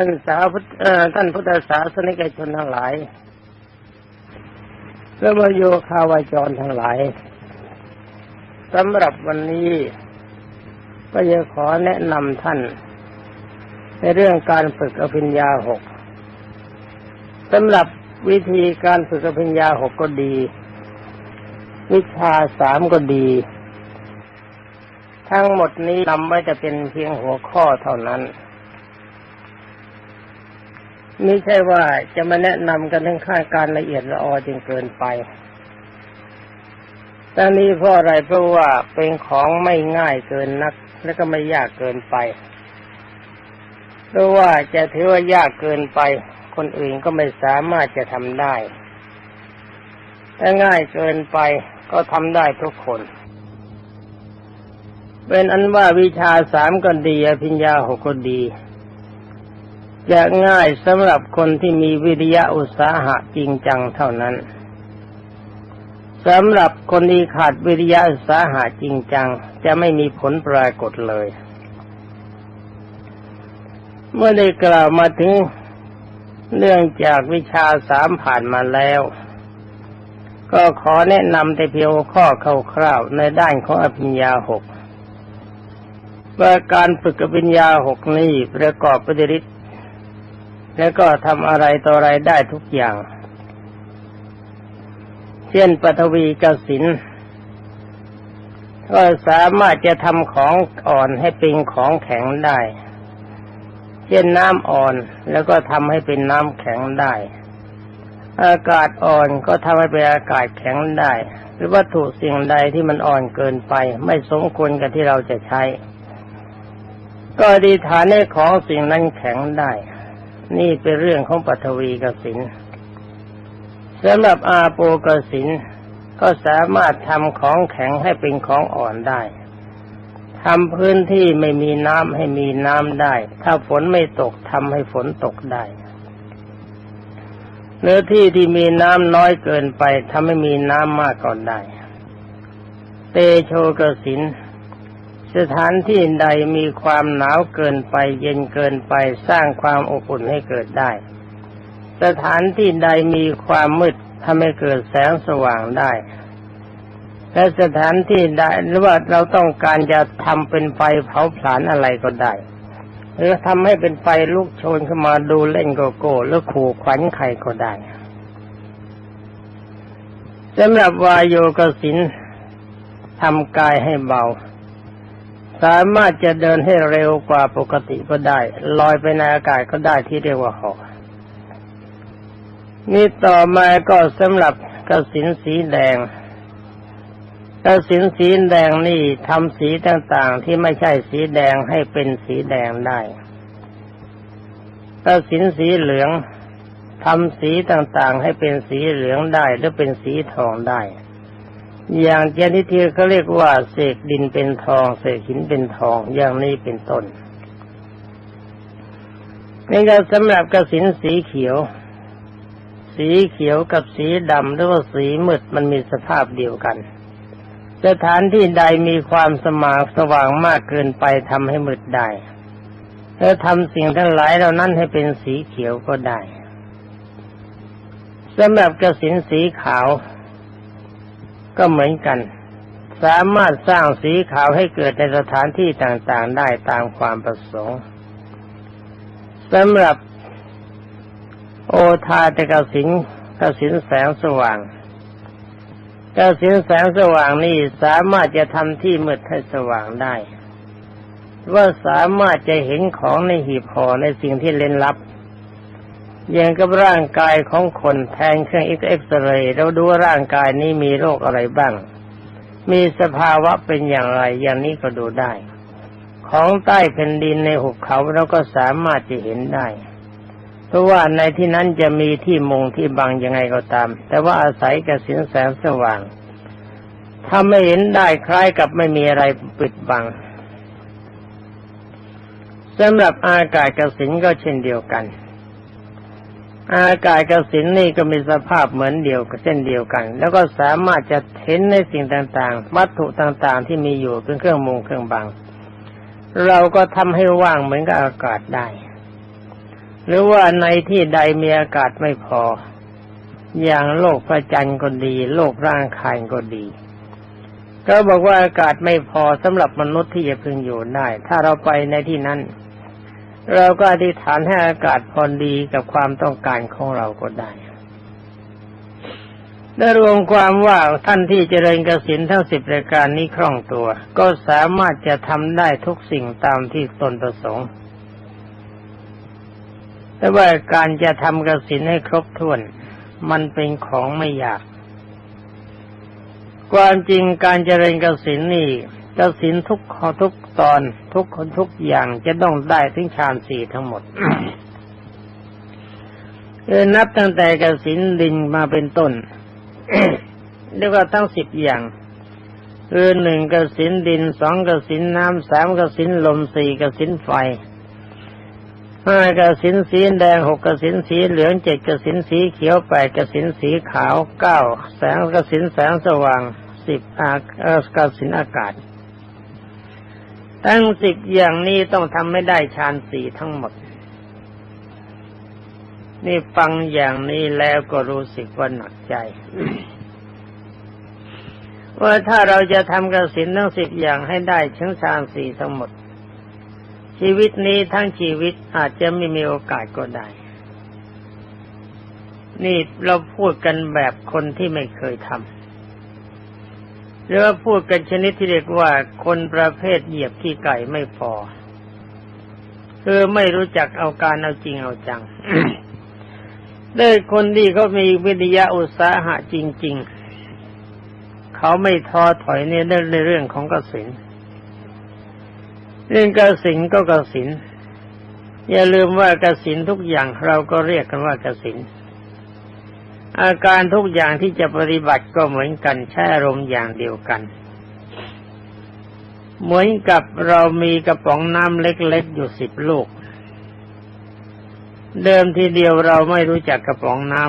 ท่านสาวพุทธเอ่อท่านพุทธศาสนิกชนทั้งหลายและมโยคาวาจรทั้งหลายสำหรับวันนี้ก็จะขอแนะนำท่าน ในเรื่องการฝึกอภิญญาหกสำหรับวิธีการฝึกอภิญญาหกก็ดี วิชาสามก็ดี ทั้งหมดนี้นำไว้จะเป็นเพียงหัวข้อเท่านั้น ไม่ใช่ว่าจะมาแนะนำกันทั้งค่าการละเอียดละออจนเกินไปแต่นี้เพราะอะไรเพราะว่าเป็นของไม่ง่ายเกินนัก และก็ไม่ยากเกินไป เพราะว่าจะถือว่ายากเกินไป คนอื่นก็ไม่สามารถจะทำได้ถ้าง่ายเกินไปก็ทำได้ทุกคนเป็นอันว่าวิชาสามก็ดีอภิญญาหกก็ดี จะง่ายสำหรับคนที่มีวิริยะอุตสาหะจริงจังเท่านั้นสำหรับคนที่ขาดวิริยะอุตสาหะจริงจัง จะไม่มีผลปรากฏเลย เมื่อได้กล่าวมาถึงเรื่องจากวิชาสามผ่านมาแล้ว ก็ขอแนะนำแต่เพียงข้อคร่าวๆในด้านของอภิญญาหกว่าการฝึกอภิญญาหกนี้ประกอบปฏิริษ แล้วก็ทำอะไรต่ออะไรได้ทุกอย่าง เช่นปฐวีกสินก็สามารถจะทำของอ่อนให้เป็นของแข็งได้ เช่นน้ำอ่อนแล้วก็ทำให้เป็นน้ำแข็งได้ อากาศอ่อนก็ทำให้เป็นอากาศแข็งได้ หรือวัตถุสิ่งใดที่มันอ่อนเกินไป ไม่สมควรกับที่เราจะใช้ ก็ดีฐานให้ของสิ่งนั้นแข็งได้ นี่เป็นเรื่องของปฐวีกสินสำหรับอาโปกสินก็สามารถทำของแข็งให้เป็นของอ่อนได้ทำพื้นที่ไม่มีน้ำให้มีน้ำได้ ถ้าฝนไม่ตกทำให้ฝนตกได้เนื้อที่ที่มีน้ำน้อยเกินไปทำให้มีน้ำมากก่อนได้ เตโชกสิน สถานที่ใดมีความหนาวเกินไป เย็นเกินไปสร้างความอบอุ่นให้เกิดได้ สถานที่ใดมีความมืดทำให้เกิดแสงสว่างได้ และสถานที่ใดหรือว่าเราต้องการจะทำเป็นไฟเผาผลาญอะไรก็ได้หรือทำให้เป็นไฟลุกโชนขึ้นมาดูเล่นโกโก้หรือขู่ขวัญใครก็ได้สำหรับวายโยกสินทำกายให้เบา สามารถจะเดินให้เร็วกว่าปกติก็ได้ลอยไปในอากาศก็ได้ที่เรียกว่าหอกนี่ต่อมาก็สำหรับกระสินสีแดงกระสินสีแดงนี่ทำสีต่างๆ ที่ไม่ใช่สีแดงให้เป็นสีแดงได้กระสินสีเหลืองทำสีต่างๆ ให้เป็นสีเหลืองได้หรือเป็นสีทองได้ อย่างเจนิทีเขาเรียกว่าเสกดินเป็นทองเสกหินเป็นทองอย่างนี้เป็นต้นนี่ก็สำหรับกระสินสีเขียว สีเขียวกับสีดำหรือว่าสีมืดมันมีสภาพเดียวกัน สถานที่ใดมีความสมางสว่างมากเกินไปทำให้มืดได้แล้วทำสิ่งทั้งหลายเหล่านั้นให้เป็นสีเขียวก็ได้สำหรับกระสินสีขาว ก็เหมือนกัน สามารถสร้างสีขาวให้เกิดในสถานที่ต่างๆได้ตามความประสงค์สำหรับโอทาตกสินกสินแสงสว่างกสินแสงสว่างนี่สามารถจะทำที่มืดให้สว่างได้ ว่าสามารถจะเห็นของในหีบห่อในสิ่งที่เล่นลับ อย่างกับร่างกายของคนแทนเครื่องเอ็กซเรย์เราดูร่างกายนี้มีโรคอะไรบ้าง มีสภาวะเป็นอย่างไร อย่างนี้ก็ดูได้ ของใต้แผ่นดินในหุบเขาเราก็สามารถจะเห็นได้ เพราะว่าในที่นั้นจะมีที่มุงที่บังยังไงก็ตาม แต่ว่าอาศัยกระสินแสงสว่าง ถ้าไม่เห็นได้คล้ายกับไม่มีอะไรปิดบังสำหรับอากาศกระสินก็เช่นเดียวกัน อากาศกับสินนี่ก็มีสภาพเหมือนเดียวกับเส้นเดียวกัน แล้วก็สามารถจะเห็นในสิ่งต่างๆ วัตถุต่างๆ ที่มีอยู่เป็นเครื่องมุงเครื่องบัง เราก็ทำให้ว่างเหมือนกับอากาศได้ หรือว่าในที่ใดมีอากาศไม่พอ อย่างโลกพระจันทร์ก็ดี โลกร่างคายก็ดี ก็บอกว่าอากาศไม่พอสำหรับมนุษย์ที่จะพึงอยู่ได้ ถ้าเราไปในที่นั้น เราก็อธิษฐานให้อากาศพอดีกับความต้องการของเราก็ได้ได้รวมความว่าท่านที่เจริญกสินทั้งสิบรายการนี้คล่องตัว ก็สามารถจะทำได้ทุกสิ่งตามที่ตนประสงค์แต่ว่าการจะทำกสินให้ครบถ้วน มันเป็นของไม่ยาก ความจริงการเจริญกสินนี่ กสินทุกข้อทุกตอนทุกคนทุกอย่างจะต้องได้ถึงฌานสี่ทั้งหมดเออนับตั้งแต่กสินดินมาเป็นต้นเรียกว่าทั้งสิบอย่างคือหนึ่งกสินดินสองกสินน้ำสามกสินลมสี่กสินไฟห้ากสินสีแดงหกกสินสีเหลืองเจ็ดกสินสีเขียวแปดกสินสีขาวเก้าแสงกสินแสงสว่างสิบอากสินอากาศ ทั้งสิบอย่างนี้ต้องทำไม่ได้ฌานสี่ทั้งหมด นี่ฟังอย่างนี้แล้วก็รู้สึกว่าหนักใจ ว่าถ้าเราจะทำกสินทั้งสิบอย่างให้ได้ชั้งฌานสี่ทั้งหมด ชีวิตนี้ทั้งชีวิตอาจจะไม่มีโอกาสก็ได้ นี่เราพูดกันแบบคนที่ไม่เคยทำ หรือว่าพูดกันชนิดที่เรียกว่าคนประเภทเหยียบขี้ไก่ไม่พอคือไม่รู้จักเอาการเอาจริงเอาจังได้คนที่เขามีวิทยาอุตสาหะจริง ๆ เขาไม่ท้อถอยในเรื่องในเรื่องของกสินเรื่องกสินก็กสินอย่าลืมว่ากสินทุกอย่างเราก็เรียกกันว่ากสิน อาการทุกอย่างที่จะปฏิบัติก็เหมือนกันใช้อารมณ์อย่างเดียวกัน เหมือนกับเรามีกระป๋องน้ำเล็กๆอยู่สิบลูก เดิมทีเดียวเราไม่รู้จักกระป๋องน้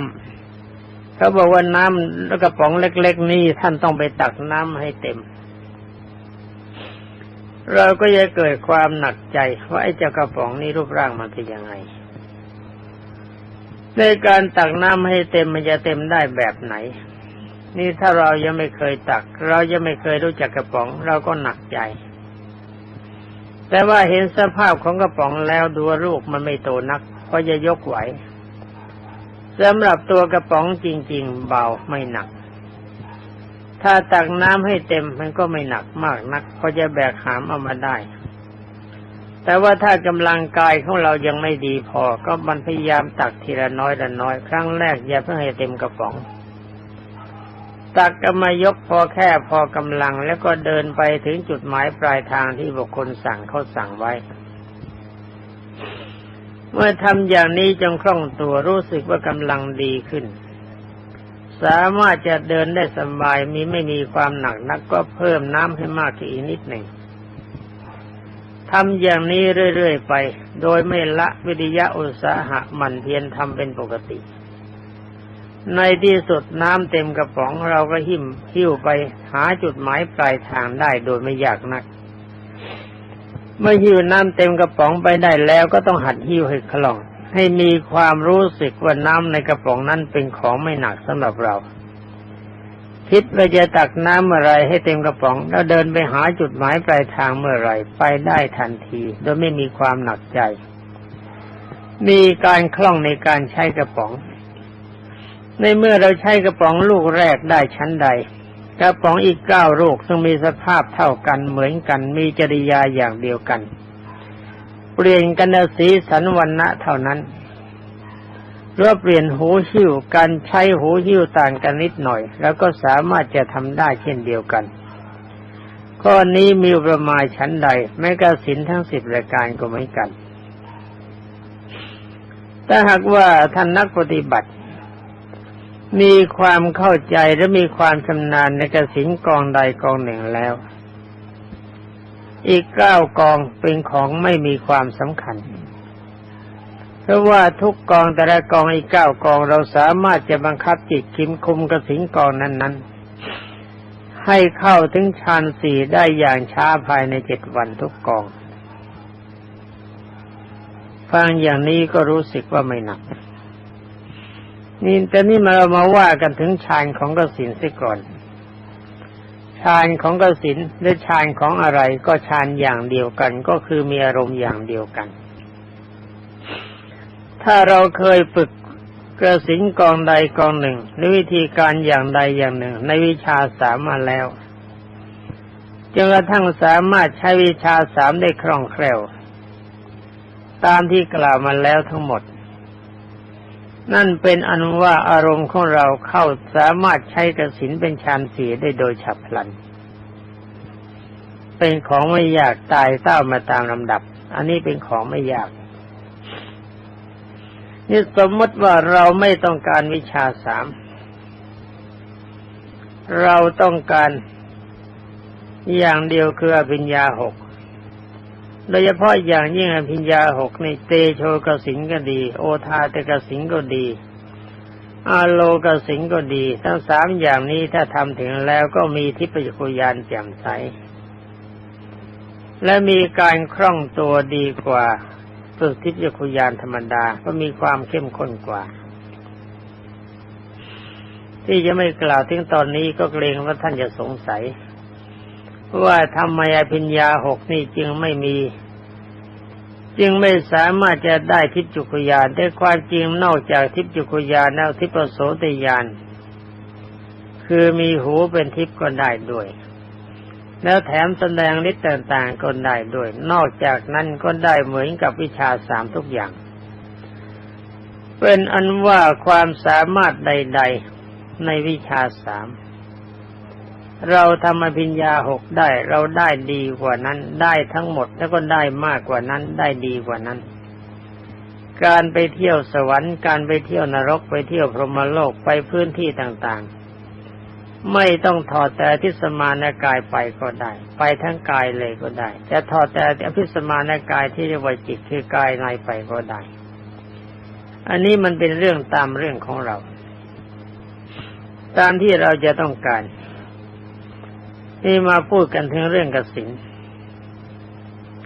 ำเขาบอกว่าน้ำแล้วกระป๋องเล็ก ๆ นี่ท่านต้องไปตักน้ำให้เต็ม เราก็จะเกิดความหนักใจว่าไอ้เจ้ากระป๋องนี้รูปร่างมันเป็นยังไง ในการตักน้ำให้เต็มมันจะเต็มได้แบบไหน นี่ถ้าเรายังไม่เคยตัก เรายังไม่เคยรู้จักกระป๋อง เราก็หนักใจ แต่ว่าเห็นสภาพของกระป๋องแล้วดูลูกมันไม่โตนักพอจะยกไหวสำหรับตัวกระป๋องจริง ๆ เบาไม่หนัก ถ้าตักน้ำให้เต็มมันก็ไม่หนักมากนักพอจะแบกหามเอามาได้ แต่ว่าถ้ากำลังกายของเรายังไม่ดีพอ ก็มันพยายามตักทีละน้อยละน้อย ครั้งแรกอย่าเพิ่งให้เต็มกระป๋อง ตักก็มายกพอแค่พอกำลังแล้วก็เดินไปถึงจุดหมายปลายทางที่บุคคลสั่งเขาสั่งไว้ เมื่อทำอย่างนี้จงคล่องตัวรู้สึกว่ากำลังดีขึ้น สามารถจะเดินได้สบายมีไม่มีความหนักนักก็เพิ่มน้ำให้มากขึ้นอีกนิดหนึ่ง ทำอย่างนี้เรื่อย ๆ ไป โดยไม่ละวิทยาอุตสาหะมันเพียรทำเป็นปกติ ในที่สุดน้ำเต็มกระป๋องเราก็หิ้มหิ้วไปหาจุดหมายปลายทางได้โดยไม่ยากนัก เมื่อหิ้วน้ำเต็มกระป๋องไปได้แล้วก็ต้องหัดหิ้วให้คล่อง ให้มีความรู้สึกว่าน้ำในกระป๋องนั้นเป็นของไม่หนักสำหรับเรา คิดว่าจะตักน้ำเมื่อไรให้เต็มกระป๋อง แล้วเดินไปหาจุดหมายปลายทางเมื่อไรไปได้ทันที โดยไม่มีความหนักใจ มีการคล่องในการใช้กระป๋อง ในเมื่อเราใช้กระป๋องลูกแรกได้ชั้นใด กระป๋องอีกเก้าลูกซึ่งมีสภาพเท่ากันเหมือนกัน มีจริยาอย่างเดียวกัน เปลี่ยนกันสีสันวันณะเท่านั้น หรือเปลี่ยนหูหิ้วการใช้หูหิ้วต่างกันนิดหน่อย แล้วก็สามารถจะทำได้เช่นเดียวกัน ข้อนี้มีประมาณชั้นใดแม้กระสินทั้งสิบรายการก็เหมือนกัน ถ้าหากว่าท่านนักปฏิบัติ มีความเข้าใจและมีความชำนาญในกระสินกองใดกองหนึ่งแล้ว อีกเก้ากองเป็นของไม่มีความสำคัญ ราะว่าทุกกองแต่ละกองอีกเก้ากองเราสามารถจะบังคับจิตคิมคุมกระสินกองนั้น ๆ ให้เข้าถึงฌานสี่ได้อย่างช้าภายในเจ็ดวันทุกกอง ฟังอย่างนี้ก็รู้สึกว่าไม่หนัก นี่แต่นี่มาเรามาว่ากันถึงฌานของกสินสียก่อนฌานของกสินหรือฌานของอะไรก็ฌานอย่างเดียวกันก็คือมีอารมณ์อย่างเดียวกัน ถ้าเราเคยฝึกกระสินกองใดกองหนึ่งหรือวิธีการอย่างใดอย่างหนึ่ง ในวิชาสามมาแล้วจนกระทั่งสามารถใช้วิชาสามได้คล่องแคล่ว ตามที่กล่าวมาแล้วทั้งหมด นั่นเป็นอนุว่าอารมณ์ของเราเข้าสามารถใช้กระสินเป็นฌานสีได้โดยฉับพลัน เป็นของไม่ยากตายเต้ามาตามลำดับ อันนี้เป็นของไม่ยาก นี่สมมติว่าเราไม่ต้องการวิชาสาม เราต้องการอย่างเดียวคืออภิญญาหก โดยเฉพาะอย่างยิ่งอภิญญาหกในเตโชกสิงก็ดี โอทาเตกสิงก็ดีอาโลกสิงก็ดี ทั้งสามอย่างนี้ถ้าทำถึงแล้วก็มีทิพยคุยานแจ่มใส และมีการคล่องตัวดีกว่า ฝึกทิพยคุยานธรรมดาก็มีความเข้มข้นกว่า ที่จะไม่กล่าวถึงตอนนี้ก็เกรงว่าท่านจะสงสัย ว่าทำไมอภิญญาหกนี่จึงไม่มี จึงไม่สามารถจะได้ทิพจุคุยานแต่ความจริงนอกจากทิพจุคุยานแล้วทิพโสตยานคือมีหูเป็นทิพย์ก็ได้ด้วย แล้วแถมแสดงฤทธิ์ต่างๆก็ได้ด้วย นอกจากนั้นก็ได้เหมือนกับวิชาสามทุกอย่าง เป็นอันว่าความสามารถใด ๆ ในวิชาสามเราทำอภิญญาหกได้ เราได้ดีกว่านั้น ได้ทั้งหมดแล้วก็ได้มากกว่านั้น ได้ดีกว่านั้น การไปเที่ยวสวรรค์ การไปเที่ยวนรกไปเที่ยวพรหมโลกไปพื้นที่ต่างๆ ไม่ต้องถอดแต่ทิสมานกายไปก็ได้ ไปทั้งกายเลยก็ได้ จะถอดแต่อภิสมานกายที่เรียกว่าจิตคือกายในไปก็ได้ อันนี้มันเป็นเรื่องตามเรื่องของเรา ตามที่เราจะต้องการนี่มาพูดกันถึงเรื่องกสิน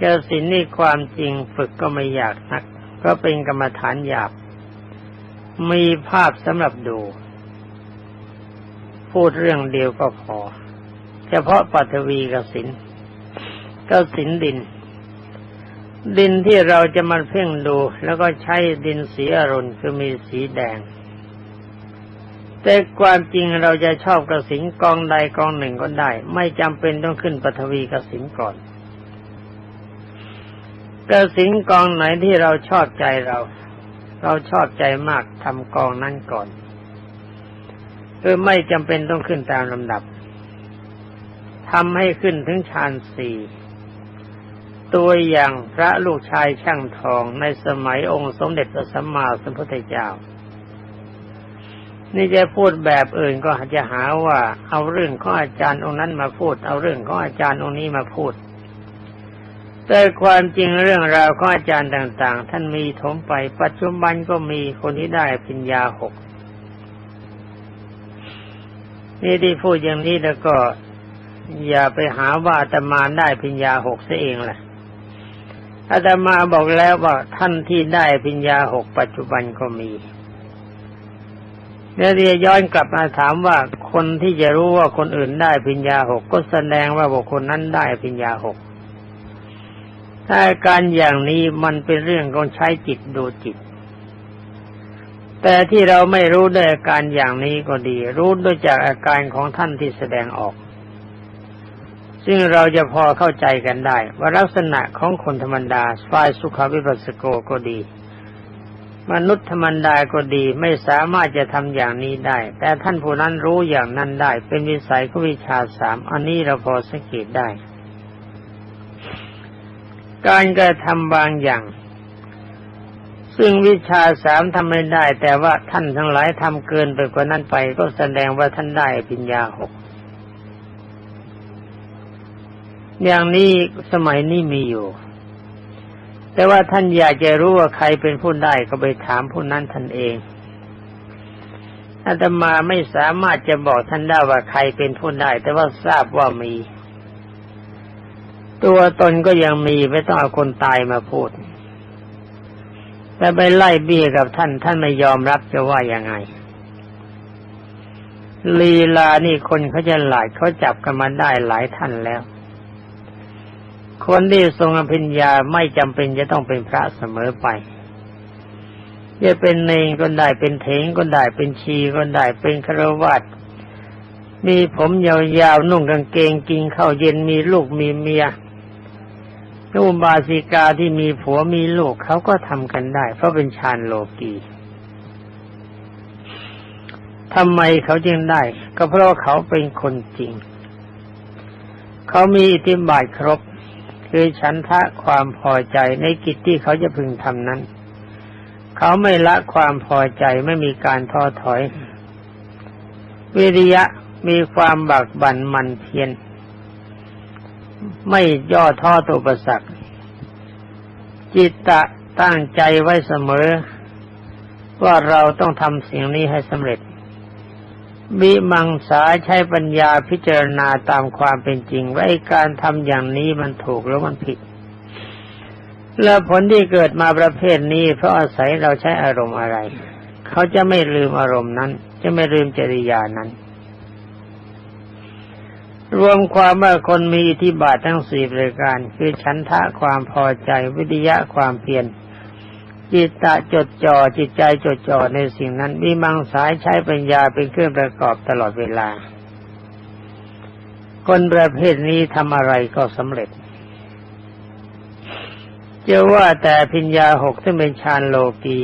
กสินนี่ความจริงฝึกก็ไม่อยากนักก็เป็นกรรมฐานหยาบ มีภาพสำหรับดู พูดเรื่องเดียวก็พอ เฉพาะปัทวีกสินกสินดิน ดินที่เราจะมาเพ่งดู แล้วก็ใช้ดินสีอรุณคือมีสีแดง แต่ความจริงเราจะชอบกระสินกองใดกองหนึ่งก็ได้ ไม่จำเป็นต้องขึ้นปฐวีกระสินก่อนกระสินกองไหนที่เราชอบใจเรา เราชอบใจมากทำกองนั้นก่อน คือไม่จำเป็นต้องขึ้นตามลำดับทำให้ขึ้นถึงฌานสี่ตัวอย่างพระลูกชายช่างทองในสมัยองค์สมเด็จพระสัมมาสัมพุทธเจ้า นี่จะพูดแบบอื่นก็จะหาว่า เอาเรื่องของอาจารย์องค์นั้นมาพูด เอาเรื่องของอาจารย์องค์นี้มาพูด แต่ความจริงเรื่องราวของอาจารย์ต่าง ๆ ท่านมีถมไป ปัจจุบันก็มีคนที่ได้ปัญญาหก นี่ที่พูดอย่างนี้แล้วก็ อย่าไปหาว่าอาตมาได้ปัญญาหกซะเองแหละอาตมาบอกแล้วว่าท่านที่ได้ปัญญาหกปัจจุบันก็มีเดี๋ยวจะย้อนกลับมาถามว่าคนที่จะรู้ว่าคนอื่นได้ปัญญาหกก็แสดงว่าบุคคลนั้นได้ปัญญาหกถ้าการอย่างนี้มันเป็นเรื่องของใช้จิตดูจิต แต่ที่เราไม่รู้ด้วยอาการอย่างนี้ก็ดี รู้ด้วยจากอาการของท่านที่แสดงออก ซึ่งเราจะพอเข้าใจกันได้ ว่าลักษณะของคนธรรมดาฝ่ายสุขวิปัสสโกก็ดี มนุษย์ธรรมดาก็ดีไม่สามารถจะทำอย่างนี้ได้ แต่ท่านผู้นั้นรู้อย่างนั้นได้ เป็นวิสัยของวิชาสามอันนี้เราพอสังเกตได้ การกระทำบางอย่าง ซึ่งวิชาสามทำไม่ได้ แต่ว่าท่านทั้งหลายทำเกินไปกว่านั้นไป ก็แสดงว่าท่านได้ปัญญาหกอย่างนี้สมัยนี้มีอยู่ แต่ว่าท่านอยากจะรู้ว่าใครเป็นผู้ได้ก็ไปถามผู้นั้นท่านเองอาตมาไม่สามารถจะบอกท่านได้ว่าใครเป็นผู้ได้ แต่ว่าทราบว่ามี ตัวตนก็ยังมีไม่ต้องเอาคนตายมาพูด แต่ไปไล่เบี้ยกับท่าน ท่านไม่ยอมรับจะว่ายังไง ลีลานี่คนเขาจะหลายเขาจับกันมาได้หลายท่านแล้ว คนที่ทรงอภิญญาไม่จำเป็นจะต้องเป็นพระเสมอไปจะเป็นเนงก็ได้เป็นเถงก็ได้เป็นชีก็ได้เป็นครวัตมีผมยาวๆนุ่งกางเกงกินข้าวเย็นมีลูกมีเมีย นุบาสิกาที่มีผัวมีลูกเขาก็ทำกันได้ เพราะเป็นฌานโลกีทำไมเขาจึงได้ ก็เพราะเขาเป็นคนจริง เขามีอิทธิบาทครบ คือฉันทะความพอใจในกิจที่เขาจะพึงทำนั้น เขาไม่ละความพอใจไม่มีการท้อถอย วิริยะมีความบักบั่นมันเพียร ไม่ย่อท้อตัวประสักจิตตะตั้งใจไว้เสมอ ว่าเราต้องทำสิ่งนี้ให้สำเร็จวิมังสาใช้ปัญญาพิจารณาตามความเป็นจริง ว่าการทำอย่างนี้มันถูกหรือมันผิด และผลที่เกิดมาประเภทนี้ เพราะอาศัยเราใช้อารมณ์อะไร เขาจะไม่ลืมอารมณ์นั้น จะไม่ลืมจริยานั้น รวมความว่าคนมีอิทธิบาททั้งสี่ประการ คือฉันทะความพอใจวิทยะความเพียรจิตตะจดจ่อจิตใจจดจ่อในสิ่งนั้นมีมังสายใช้ปัญญาเป็นเครื่องประกอบตลอดเวลา คนประเภทนี้ทำอะไรก็สำเร็จจะว่าแต่พิญญาหกที่เป็นฌานโลกี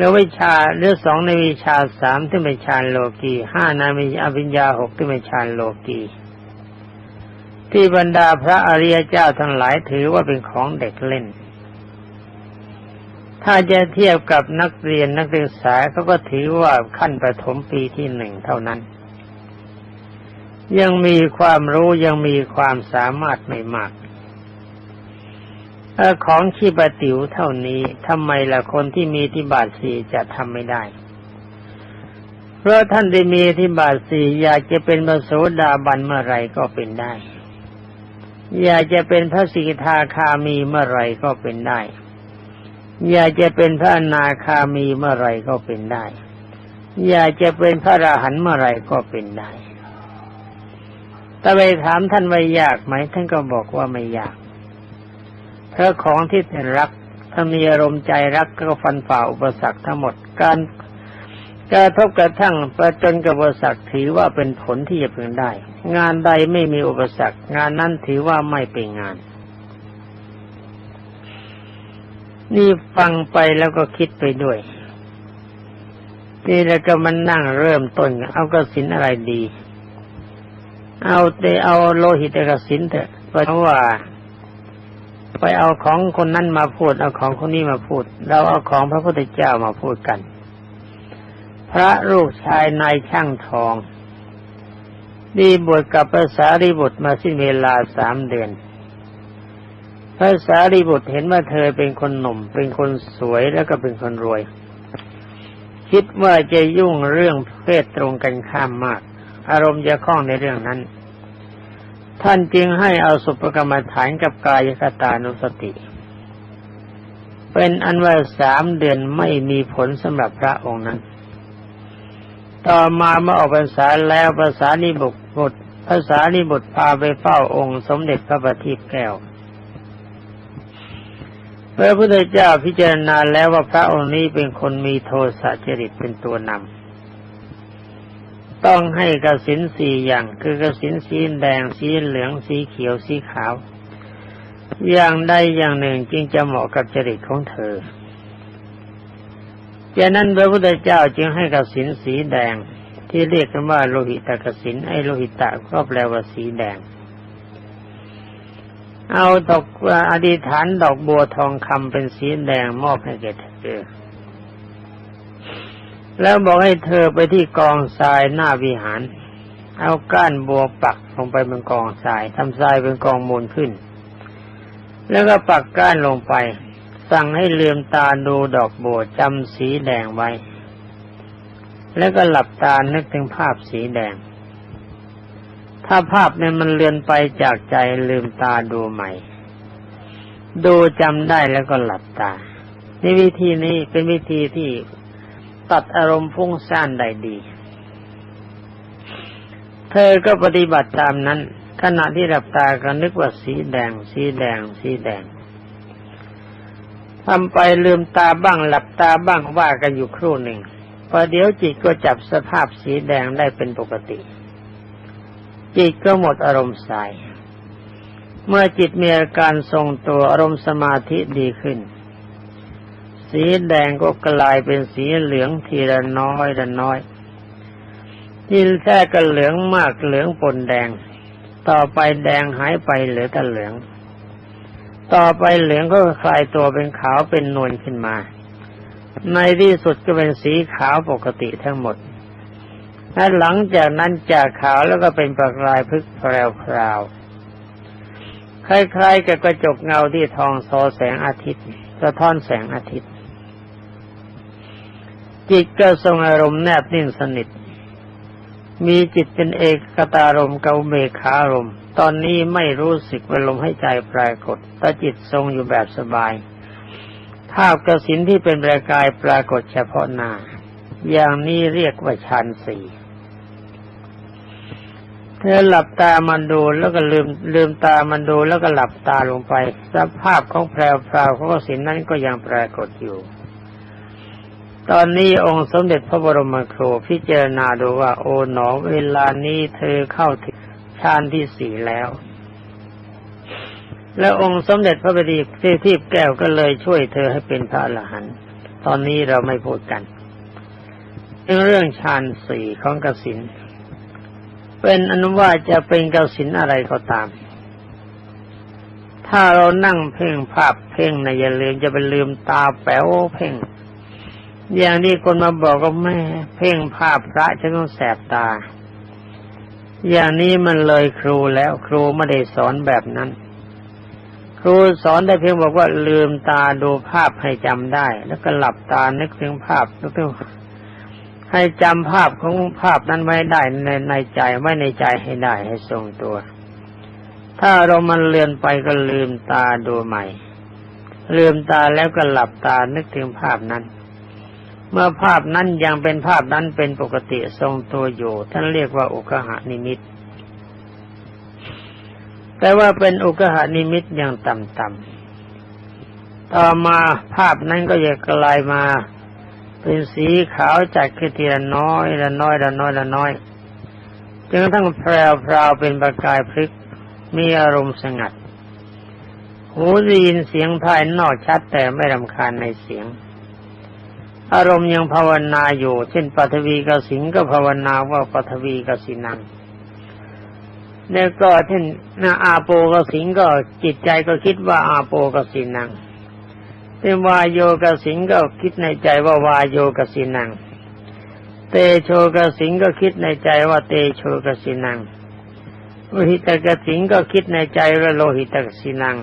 หรือวิชาหรือสองในวิชาสามที่เป็นฌานโลกีห้าในวิอภิญญาหกที่เป็นฌานโลกีที่บรรดาพระอริยเจ้าทั้งหลายถือว่าเป็นของเด็กเล่น ถ้าจะเทียบกับนักเรียนนักศึกษาเขาก็ถือว่าขั้นประถมปีที่หนึ่งเท่านั้น ยังมีความรู้ยังมีความสามารถไม่มาก ของชีปติ๋วเท่านี้ทำไมล่ะคนที่มีที่บาทสีจะทำไม่ได้ เพราะท่านได้มีที่บาทสีอยากจะเป็นพระโสดาบันเมื่อไรก็เป็นได้ อยากจะเป็นพระสิกขาคามีเมื่อไรก็เป็นได้ อยากจะเป็นพระนาคามีเมื่อไรก็เป็นได้ อยากจะเป็นพระอรหันเมื่อไรก็เป็นได้แต่ไปถามท่านว่ายากไหมท่านก็บอกว่าไม่ยาก เพราะของที่ท่านรักถ้ามีอารมณ์ใจรักก็ฟันฝ่าอุปสรรคทั้งหมดการกระทบกระทั่งประจนกับอุปสรรคถือว่าเป็นผลที่จะพึงได้ งานใดไม่มีอุปสรรค งานนั้นถือว่าไม่เป็นงาน นี่ฟังไปแล้วก็คิดไปด้วยนี่แล้วก็มันนั่งเริ่มต้น เอากระสินอะไรดี เอาแต่เอาโลหิตกระสินเถอะเพราะว่า ไปเอาของคนนั้นมาพูด เอาของคนนี้มาพูด เราเอาของพระพุทธเจ้ามาพูดกัน พระลูกชายนายช่างทองดีบวชกับภาษารีบุตรมาสิ้นเวลาสามเดือน พระสารีบุตรเห็นว่าเธอเป็นคนหนุ่ม เป็นคนสวยแล้วก็เป็นคนรวย คิดว่าจะยุ่งเรื่องเพศตรงกันข้ามมาก อารมณ์จะคล้องในเรื่องนั้น ท่านจึงให้เอาสุปกรรมฐานกับกายคตานุสติ เป็นอันว่าสามเดือนไม่มีผลสำหรับพระองค์นั้น ต่อมาเมื่อออกพรรษาแล้วภาษานิบุตรภาษานิบุตรพาไปเฝ้าองค์ สมเด็จพระบัณฑิตแก้วพระพุทธเจ้าพิจารณาแล้วว่าพระองค์นี้เป็นคนมีโทสะจริตเป็นตัวนำ ต้องให้กระสินสี่อย่าง คือกระสินสีแดงสีเหลืองสีเขียวสีขาว อย่างใดอย่างหนึ่งจึงจะเหมาะกับจริตของเธอจากนั้นพระพุทธเจ้าจึงให้กสินสีแดง ที่เรียกกันว่าโลหิตกสินไอโลหิตะก็แปลว่าสีแดง เอาดอกอธิษฐานดอกบัวทองคำเป็นสีแดงมอบให้แก่เธอ แล้วบอกให้เธอไปที่กองทรายหน้าวิหาร เอาก้านบัวปักลงไปบนกองทรายทำทรายเป็นกองมูลขึ้น แล้วก็ปักก้านลงไป สั่งให้ลืมตาดูดอกบัวจำสีแดงไว้ แล้วก็หลับตานึกถึงภาพสีแดง ถ้าภาพเนี่ยมันเลือนไปจากใจลืมตาดูใหม่ ดูจำได้แล้วก็หลับตานี่วิธีนี้เป็นวิธีที่ ตัดอารมณ์ฟุ้งซ่านได้ดี เธอก็ปฏิบัติตามนั้น ขณะที่หลับตาก็นึกว่าสีแดง สีแดง สีแดงทำไปลืมตาบ้างหลับตาบ้างว่ากันอยู่ครู่หนึ่งพอเดี๋ยวจิตก็จับสภาพสีแดงได้เป็นปกติ จิตก็หมดอารมณ์สาย เมื่อจิตมีอาการทรงตัวอารมณ์สมาธิดีขึ้น สีแดงก็กลายเป็นสีเหลืองทีละน้อยละน้อยที่แท้ก็เหลืองมากเหลืองปนแดง ต่อไปแดงหายไปเหลือแต่เหลือง ต่อไปเหลืองก็คลายตัวเป็นขาวเป็นนวลขึ้นมา ในที่สุดก็เป็นสีขาวปกติทั้งหมดและหลังจากนั้นจากขาวแล้วก็เป็นประกายพึกแพรวๆคล้ายๆกับกระจกเงาที่ทองซอแสงอาทิตย์ สะท้อนแสงอาทิตย์ จิตก็ทรงอารมณ์แนบนิ่งสนิท มีจิตเป็นเอกกตารมเกาเมฆารมตอนนี้ไม่รู้สึกว่าลมให้ใจปรากฏแต่จิตทรงอยู่แบบสบายภาพกสินที่เป็นประกายปรากฏเฉพาะหน้า อย่างนี้เรียกว่าฌานสี่เธอหลับตามันดูแล้วก็ลืมลืมตามันดูแล้วก็หลับตาลงไป สภาพของแพรวพราวของกสินนั้นก็ยังปรากฏอยู่ ตอนนี้องค์สมเด็จพระบรมครูพิจารณาดูว่า โอ๋หนอเวลานี้เธอเข้าถึงฌานที่สี่แล้ว แล้วองค์สมเด็จพระบดีเทพีแก้วก็เลยช่วยเธอให้เป็นพระอรหันต์ตอนนี้เราไม่พูดกันเรื่องฌานสี่ของกสินเป็นอนุว่าจะเป็นกสินอะไรก็ตาม ถ้าเรานั่งเพ่งภาพเพ่งนะอย่าลืมจะไปลืมตาแป๋วเพ่ง อย่างนี้คนมาบอกก็แม่เพ่งภาพพระจะต้องแสบตา อย่างนี้มันเลยครูแล้วครูไม่ได้สอนแบบนั้น ครูสอนได้เพียงบอกว่าลืมตาดูภาพให้จำได้ แล้วก็หลับตานึกถึงภาพแล้วก็ให้จำภาพของภาพนั้นไว้ได้ในในใจไว้ในใจให้ได้ให้ทรงตัว ถ้าเรามันเลือนไปก็ลืมตาดูใหม่ลืมตาแล้วก็หลับตานึกถึงภาพนั้น เมื่อภาพนั้นยังเป็นภาพนั้นเป็นปกติทรงตัวอยู่ ท่านเรียกว่าอุกหานิมิต แต่ว่าเป็นอุกหานิมิตอย่างต่ำๆต่อมาภาพนั้นก็จะกลายมา เป็นสีขาวจัดขึ้นทีละน้อยละน้อยละน้อยละน้อยจนกระทั่งแพรวพราวเป็นประกายพลิกมีอารมณ์สงัด หูได้ยินเสียงภายนอกชัดแต่ไม่รำคาญในเสียง อารมณ์ยังภาวนาอยู่ เช่นปัทวีกสิงก็ภาวนาว่าปัทวีกสินังแล้วก็เช่นนาอาโปกสิงก็จิตใจก็คิดว่าอาโปกสินังเป็นวายโยกสิงก็คิดในใจว่าวายโยกสินัง เตโชกสิงก็คิดในใจว่าเตโชกสินังโลหิตกสิงก็คิดในใจว่าโลหิตกสินัง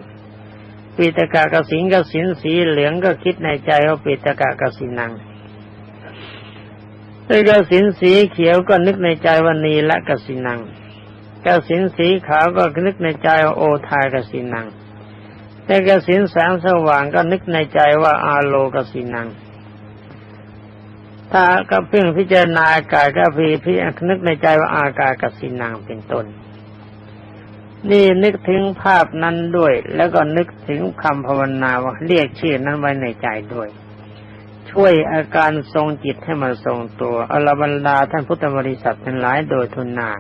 ปิตกะกสิงกสินสีเหลืองก็คิดในใจว่าปิตกะกสินังเตกสินสีเขียวก็นึกในใจว่านีละกสินังกสินสีขาวก็นึกในใจว่าโอทายกสินังแต่กสินแสงสว่างก็นึกในใจว่าอาโลกสินัง ถ้าก็เพิ่งพิจารณาอากาศก็พีพินึกในใจว่าอากาศกสินังเป็นต้น นี่นึกถึงภาพนั้นด้วย แล้วก็นึกถึงคำภาวนาว่าเรียกชื่อนั้นไว้ในใจด้วย ช่วยอาการทรงจิตให้มันทรงตัวอรบรรดาท่านพุทธบริษัททั้งหลายโดยทุนนา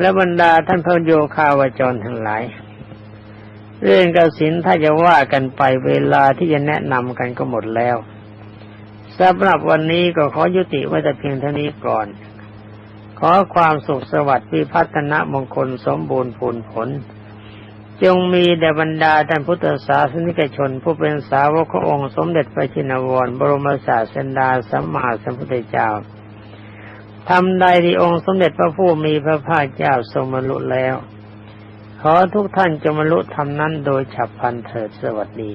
และบรรดาท่านพระโยคาวจรทั้งหลาย เรื่องกสินถ้าจะว่ากันไปเวลาที่จะแนะนำกันก็หมดแล้วสำหรับวันนี้ก็ขอยุติไว้แต่เพียงเท่านี้ก่อน ขอความสุขสวัสดิ์พิพัฒนมงคลสมบูรณ์ผลผล จงมีแด่บรรดาท่านพุทธศาสนิกชน ผู้เป็นสาวกขององค์สมเด็จพระชินวร บรมศาสดาสัมมาสัมพุทธเจ้าทำใดที่องค์สมเด็จพระผู้มีพระภาคเจ้าทรงบรรลุแล้ว ขอทุกท่านจงบรรลุธรรมนั้นโดยฉับพลันเถิดสวัสดี